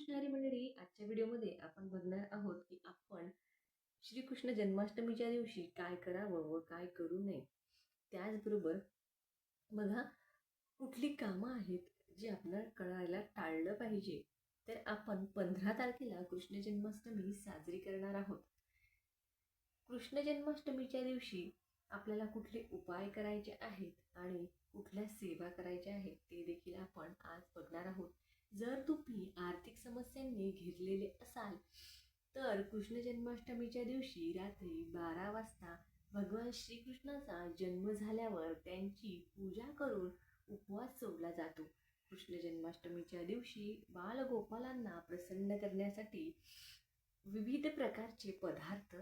कृष्णारी मंडळी आजच्या व्हिडिओमध्ये आपण बघणार आहोत की आपण श्रीकृष्ण जन्माष्टमीच्या दिवशी काय करावं व काय करू नये. त्याचबरोबर बघा कुठली कामं आहेत जी आपल्याला कळायला टाळलं पाहिजे. तर आपण पंधरा तारखेला कृष्ण जन्माष्टमी साजरी करणार आहोत. कृष्ण जन्माष्टमीच्या दिवशी आपल्याला कुठले उपाय करायचे आहेत आणि कुठल्या सेवा करायच्या आहेत ते देखील आपण आज बघणार आहोत. जर तुम्ही आर्थिक समस्यांनी घेरलेले असाल तर कृष्ण जन्माष्टमीच्या दिवशी रात्री बारा वाजता भगवान श्रीकृष्णाचा जन्म झाल्यावर त्यांची पूजा करून उपवास सोडला जातो. कृष्ण जन्माष्टमीच्या दिवशी बालगोपालांना प्रसन्न करण्यासाठी विविध प्रकारचे पदार्थ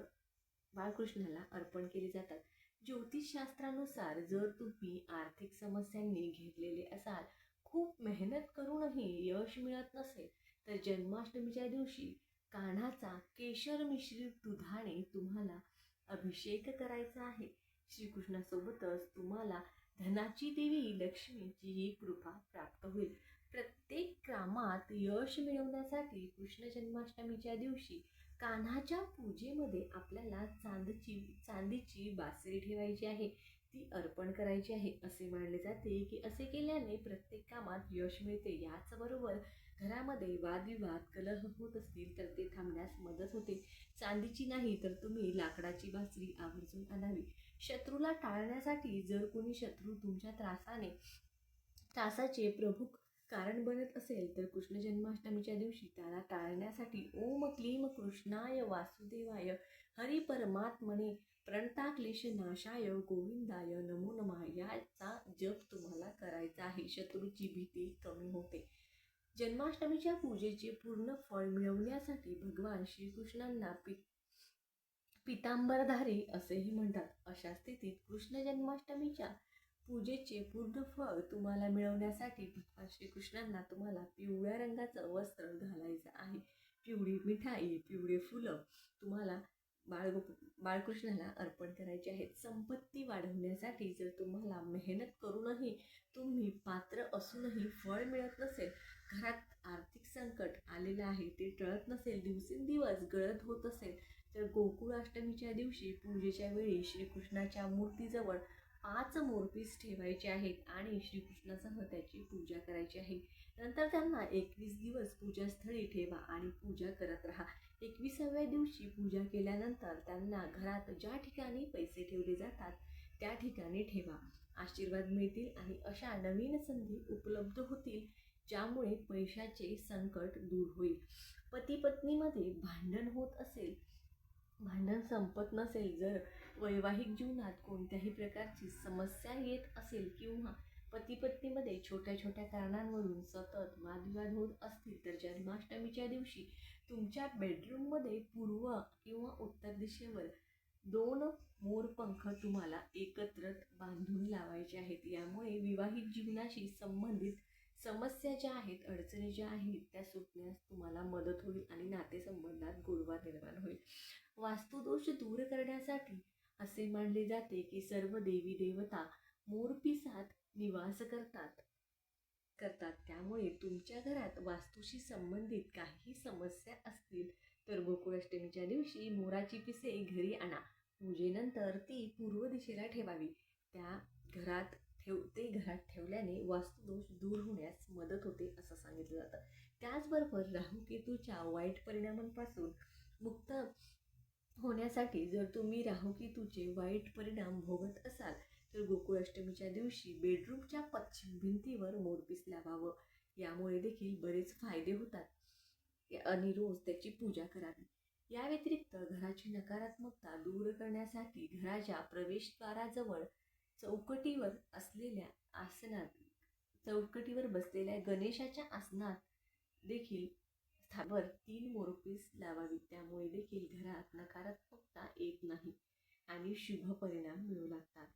बाळकृष्णाला अर्पण केले जातात. ज्योतिषशास्त्रानुसार जर तुम्ही आर्थिक समस्यांनी घेरलेले असाल खूप मेहनत करूनही यश मिळत नसेल तर जन्माष्टमीच्या दिवशी कान्हाचा केशर मिश्रित दुधाने तुम्हाला अभिषेक करायचा आहे. श्रीकृष्णासोबतच तुम्हाला धनाची देवी लक्ष्मीचीही कृपा प्राप्त होईल. प्रत्येक कामात यश मिळवण्यासाठी कृष्ण जन्माष्टमीच्या दिवशी कान्हाच्या पूजेमध्ये आपल्याला चांदची चांदीची बासरी ठेवायची आहे. ती अर्पण करायची आहे असे मानले जाते की असे केल्याने प्रत्येक कामात यश मिळते. याचबरोबर घरामध्ये वादविवाद कलह होत असतील तर ते थांबण्यास मदत होते. चांदीची नाही तर तुम्ही लाकडाची बासरी आवर्जून आणावी. शत्रूला टाळण्यासाठी जर कोणी शत्रू तुमच्या त्रासाने त्रासाचे प्रमुख कारण बनत असेल तर कृष्ण जन्माष्टमीच्या दिवशी त्याला टाळण्यासाठी ओम क्लीम कृष्णाय वासुदेवाय हरी परमात्मने प्रणताक्लेश नाशाय गोविंदाय नमो नमा. याचा जप तुम्हाला करायचा आहे. शत्रूची भीती कमी होते. जन्माष्टमीच्या पूजेचे पूर्ण फळ मिळवण्यासाठी भगवान श्रीकृष्णांना पि पितांबरधारी असेही म्हणतात. अशा स्थितीत कृष्ण जन्माष्टमीच्या पूजेचे पूर्ण फळ तुम्हाला मिळवण्यासाठी भगवान श्रीकृष्णांना तुम्हाला पिवळ्या रंगाचं वस्त्र घालायचं आहे. पिवळी मिठाई पिवळे फुलं तुम्हाला बाळ बाळकृष्णाला अर्पण करायचे आहेत. संपत्ती वाढवण्यासाठी जर तुम्हाला मेहनत करूनही तुम्ही पात्र असूनही फळ मिळत नसेल घरात आर्थिक संकट आलेलं आहे ते टळत नसेल दिवसेंदिवस गळत होत असेल तर गोकुळाष्टमीच्या दिवशी पूजेच्या वेळी श्रीकृष्णाच्या मूर्तीजवळ पाच मोरपीस ठेवायचे आहेत आणि श्रीकृष्णासह त्याची पूजा करायची आहे. नंतर त्यांना एकवीस दिवस पूजास्थळी ठेवा आणि पूजा करत राहा. एकविसाव्या दिवशी पूजा केल्यानंतर त्यांना घरात ज्या ठिकाणी पैसे ठेवले जातात त्या ठिकाणी ठेवा. आशीर्वाद मिळतील आणि अशा नवीन संधी उपलब्ध होतील ज्यामुळे पैशाचे संकट दूर होईल. पती पत्नीमध्ये भांडण होत असेल भांडण संपत नसेल जर वैवाहिक जीवनात कोणत्याही प्रकारची समस्या येत असेल किंवा पतीपत्नीमध्ये छोट्या छोट्या कारणांवरून सतत वादविवाद होत असतील तर जन्माष्टमीच्या दिवशी तुमच्या बेडरूममध्ये पूर्व किंवा उत्तर दिशेवर दोन मोरपंख तुम्हाला एकत्र बांधून लावायचे आहेत. यामुळे विवाहित जीवनाशी संबंधित समस्या ज्या आहेत अडचणी ज्या आहेत त्या सुटण्यास तुम्हाला मदत होईल आणि नातेसंबंधात गोडवा निर्माण होईल. वास्तुदोष दूर करण्यासाठी असे मानले जाते की सर्व देवी देवता मोरपिसात निवास करतात. करतात. त्यामुळे तुमच्या घरात वास्तूशी संबंधित काही समस्या असतील तर गोकुळाष्टमीच्या दिवशी मोराची पिसे घरी आणा. पूजेनंतर ती पूर्व दिशेला ठेवावी. त्या घरात ठेव ते घरात ठेवल्याने वास्तुदोष दूर होण्यास मदत होते असं सांगितलं जातं. त्याचबरोबर राहुकेतूच्या वाईट परिणामांपासून मुक्त होण्यासाठी जर तुम्ही राहुकेतूचे वाईट परिणाम भोगत असाल तर गोकुळाष्टमीच्या दिवशी बेडरूमच्या पश्चिम भिंतीवर मोरपीस लावावं. यामुळे देखील बरेच फायदे होतात. आणि रोज त्याची पूजा करावी. या व्यतिरिक्त घराची नकारात्मकता दूर करण्यासाठी घराच्या प्रवेशद्वाराजवळ चौकटीवर असलेल्या आसनात चौकटीवर बसलेल्या गणेशाच्या आसनात देखील स्थावर तीन मोरपीस लावावी त्यामुळे देखील घरात नकारात्मकता येत नाही आणि शुभ परिणाम मिळू लागतात.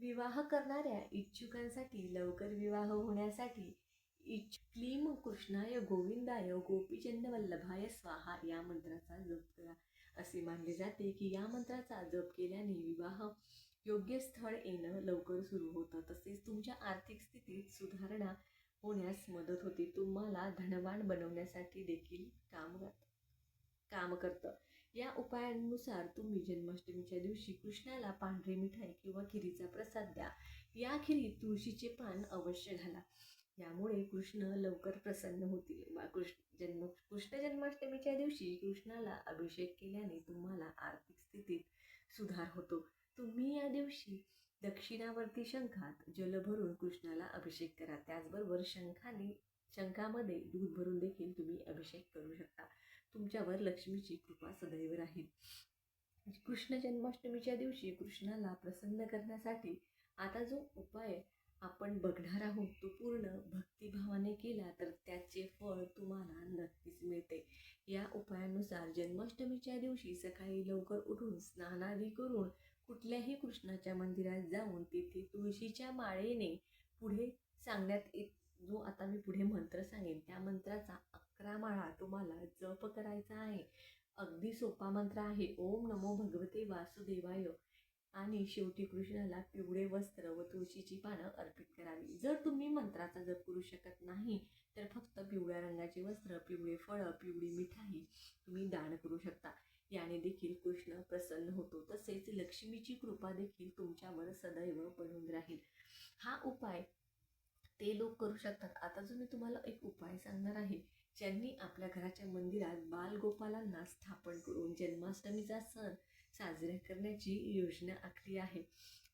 विवाह करणाऱ्या इच्छुकांसाठी लवकर विवाह होण्यासाठी इच्छ क्लीम कृष्णाय गोविंदाय गोपीचंद वल्लभाय स्वाहा या मंत्राचा जप करा. असे मानले जाते की या मंत्राचा जप केल्याने विवाह योग्य स्थळ येणं लवकर सुरू होतं. तसेच तुमच्या आर्थिक स्थितीत सुधारणा होण्यास मदत होते. तुम्हाला धनवान बनवण्यासाठी देखील काम काम करतं. या उपायांनुसार तुम्ही जन्माष्टमीच्या दिवशी कृष्णाला पांढरी मिठाई किंवा खिरीचा प्रसाद द्या. या खिरीत तुळशीचे पान अवश्य घाला. यामुळे कृष्ण लवकर प्रसन्न होतील. वा कृष्ण जन्म कृष्ण जन्माष्टमीच्या दिवशी कृष्णाला अभिषेक केल्याने तुम्हाला आर्थिक स्थितीत सुधार होतो. तुम्ही या दिवशी दक्षिणावर्ती शंखात जल भरून कृष्णाला अभिषेक करा. त्याचबरोबर शंखाने शंखामध्ये दूध भरून देखील तुम्ही अभिषेक करू शकता. तुमच्यावर लक्ष्मीची कृपा सदैव राहील. कृष्ण जन्माष्टमीच्या दिवशी कृष्णाला प्रसन्न करण्यासाठी आता जो उपाय आपण बघणार आहोत तो पूर्ण भक्तिभावाने केला तर त्याचे फळ तुम्हाला नक्कीच मिळते. या उपायानुसार जन्माष्टमीच्या दिवशी सकाळी लवकर उठून स्नानादी करून कुठल्याही कृष्णाच्या मंदिरात जाऊन तिथे तुळशीच्या माळेने पुढे सांगण्यात येत जो आता मी पुढे मंत्र सांगेन त्या मंत्राचा अकरा माळा तुम्हाला जप करायचा आहे. अगदी सोपा मंत्र आहे. ओम नमो भगवते वासुदेवाय. आणि शेवटी कृष्णाला पिवळे वस्त्र व तुळशीची पानं अर्पित करावी. जर तुम्ही मंत्राचा जप करू शकत नाही तर फक्त पिवळ्या रंगाचे वस्त्र पिवळे फळं पिवळी मिठाई तुम्ही दान करू शकता. याने देखील कृष्ण प्रसन्न होतो. तसेच लक्ष्मीची कृपा देखील तुमच्यावर सदैव बनून राहील. हा उपाय ते लोक करू शकतात. आता जो मी तुम्हाला एक उपाय सांगणार आहे. ज्यांनी आपल्या घराच्या मंदिरात बालगोपालांना स्थापन करून जन्माष्टमीचा सण साजरा करण्याची योजना आखली आहे.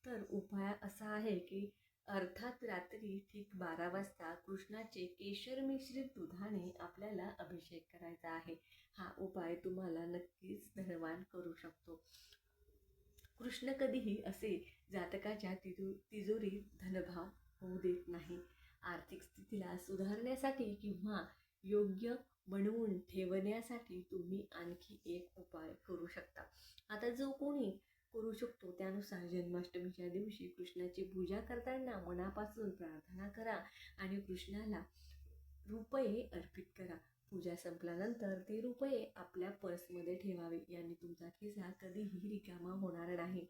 तर उपाय असा आहे की अर्थात रात्री ठीक बारा वाजता कृष्णाचे केशर मिश्रित दुधाने आपल्याला अभिषेक करायचा आहे. हा उपाय तुम्हाला नक्कीच धनवान करू शकतो. कृष्ण कधीही असे जातकाच्या तिजो तिजोरीत धनभाव होऊ देत नाही. आर्थिक स्थितीला सुधारण्यासाठी किंवा योग्य बनवून ठेवण्यासाठी तुम्ही आणखी एक उपाय करू शकता. आता जो कोणी करू शकतो. त्यानुसार जन्माष्टमीच्या दिवशी कृष्णाची पूजा करताना मनापासून प्रार्थना करा आणि कृष्णाला रुपये अर्पित करा. पूजा संपल्यानंतर ते रुपये आपल्या पर्समध्ये ठेवावे. याने तुमचा खिसा कधीही रिकामा होणार नाही.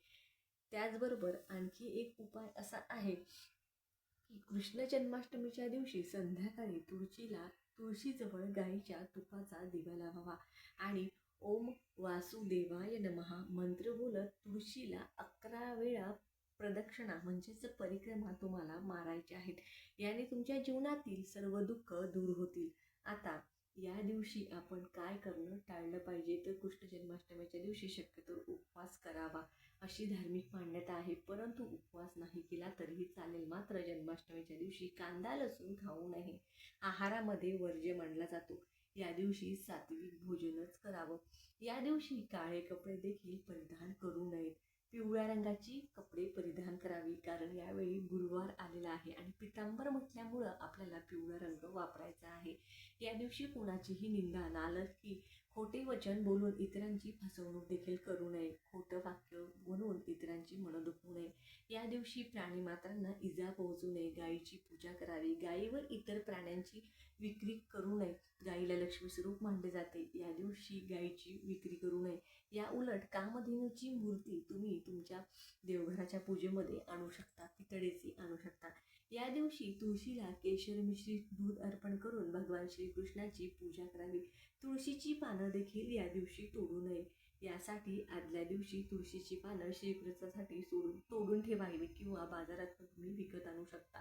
त्याचबरोबर आणखी एक उपाय असा आहे की कृष्ण जन्माष्टमीच्या दिवशी संध्याकाळी तुळशीला तुळशीजवळ गाईच्या तुपाचा दिवा लावावा आणि ओम वासुदेवाय नमहा मंत्र बोलत तुळशीला अकरा वेळा प्रदक्षिणा म्हणजेच परिक्रमा तुम्हाला मारायच्या आहेत. याने तुमच्या जीवनातील सर्व दुःख दूर होतील. आता या दिवशी आपण काय करणं टाळलं पाहिजे? तर कृष्ण जन्माष्टमीच्या दिवशी शक्यतो उपवास करावा. अशी धार्मिक मान्यता आहे. परंतु उपवास नाही केला तरीही चालेल. मात्र जन्माष्टमीच्या दिवशी कांदा लसूण खाऊ नये. आहारामध्ये वर्ज्य मानला जातो. या दिवशी सात्विक भोजनच करावं. या दिवशी काळे कपडे देखील परिधान करू नयेत. पिवळ्या रंगाची कपडे परिधान करावी. कारण यावेळी गुरुवार आलेला आहे आणि पितांबर म्हटल्यामुळं आपल्याला पिवळा रंग वापरायचा आहे. या दिवशी कोणाचीही निंदा नालकी खोटे वचन बोलून इतरांची फसवणूक देखील करू नये. खोटं वाक्य म्हणून इतरांची मन दुखवू नये. या दिवशी प्राणीमात्रांना इजा पोहोचू नये. गायीची पूजा करावी. गायीवर इतर प्राण्यांची विक्री करू नये. गाईला लक्ष्मी स्वरूप मानले जाते. या दिवशी गाईची विक्री करू नये. या उलट कामधेनूची मूर्ती तुम्ही तुमच्या देवघराच्या पूजेमध्ये आणू शकता. पितळेची आणू शकता. या दिवशी तुळशीला केशर मिश्रित दूध अर्पण करून भगवान श्रीकृष्णाची पूजा करावी. तुळशीची पानं देखील या दिवशी तोडू नये. यासाठी आदल्या दिवशी तुळशीची पानं श्रीकृष्णासाठी सोडून तोडून ठेवावी किंवा बाजारात तुम्ही विकत आणू शकता.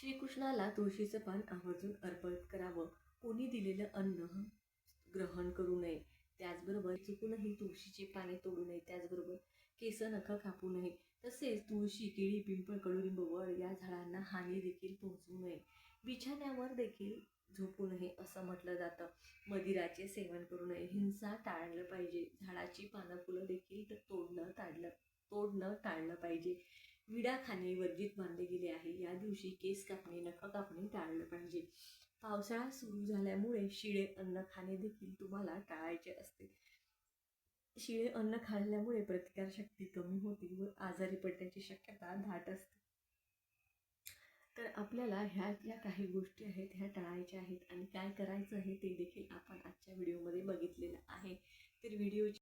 श्रीकृष्णाला तुळशीचं पान आवर्जून अर्पण करावं. कोणी दिलेलं अन्न ग्रहण करू नये. त्याचबरोबर चुकूनही तुळशीचे पाने तोडू नये. त्याचबरोबर केस नख कापू नये. तसेच तुळशी केळी पिंपळ कडुलिंब वड या झाडांना हानी देखील पोहोचू नये. बिछाण्यावर देखील झोपू नये असं म्हटलं जातं. मदिराचे सेवन करू नये. हिंसा टाळलं पाहिजे. झाडाची पानं फुलं देखील तोडणं टाळलं तोडणं टाळलं पाहिजे. विडा खाणे वर्जित मानले गेले आहे. या दिवशी केस कापणे नख कापणे टाळलं पाहिजे. पावसाळा सुरू झाल्यामुळे शिळे अन्न खाणे देखील तुम्हाला टाळायचे असते. शिळे अन्न खाल्ल्यामुळे प्रतिकारशक्ती कमी होते व आजारी पडण्याची शक्यता दाट असते. तर आपल्याला ह्या ज्या काही गोष्टी आहेत ह्या टाळायच्या आहेत आणि काय करायचं आहे ते देखील आपण आजच्या व्हिडिओमध्ये बघितलेलं आहे. तर व्हिडिओ